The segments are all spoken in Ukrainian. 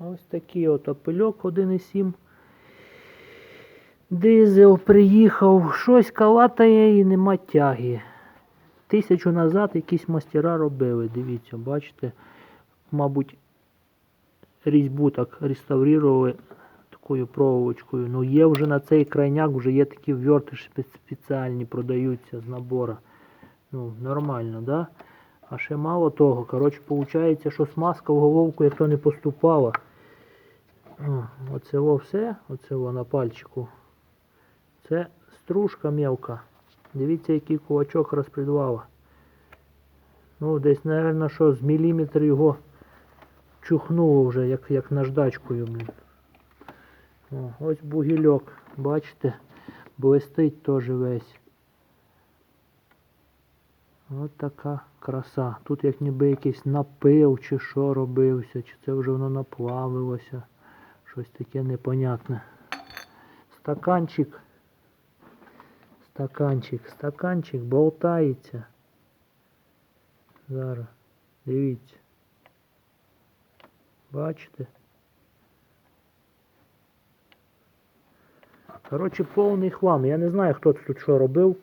Ось такий от опильок 1,7. Дизел приїхав, щось калатає і нема тяги. Тисячу назад якісь мастера робили, дивіться, бачите, мабуть, різьбу так реставрували такою проволочкою. Ну є вже на цей крайняк, вже є такі ввертиші спеціальні продаються з набора. Ну, нормально, да? А ще мало того, коротше, виходить, що смазка в головку, як то не поступала. Оце все, оце на пальчику. Це стружка мелка. Дивіться, який кулачок розпредвала. Ну, десь, мабуть, що з міліметр його чухнуло вже, як, як наждачкою, блін. О, ось бугільок, бачите, блистить теж весь. От така краса. Тут як ніби якийсь напил чи що робився, чи це вже воно наплавилося. Щось таке непонятне. Стаканчик. Стаканчик, стаканчик болтається. Зараз. Дивіться. Бачите? Коротше, повний хлам. Я не знаю, хто тут що робив.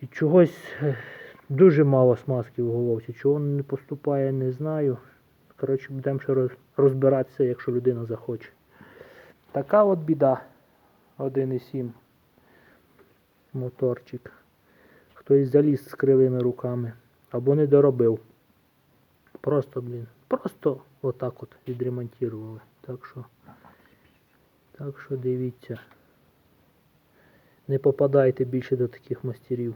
І чогось е, дуже мало смазки в головці. Чого не поступає, не знаю. Коротше, будемо ще розбиратися, якщо людина захоче. Така от біда. 1,7 моторчик. Хтось заліз з кривими руками. Або не доробив. Просто, блін. Просто отак от відремонтували. Так що. Так що дивіться. Не попадайте більше до таких мастерів.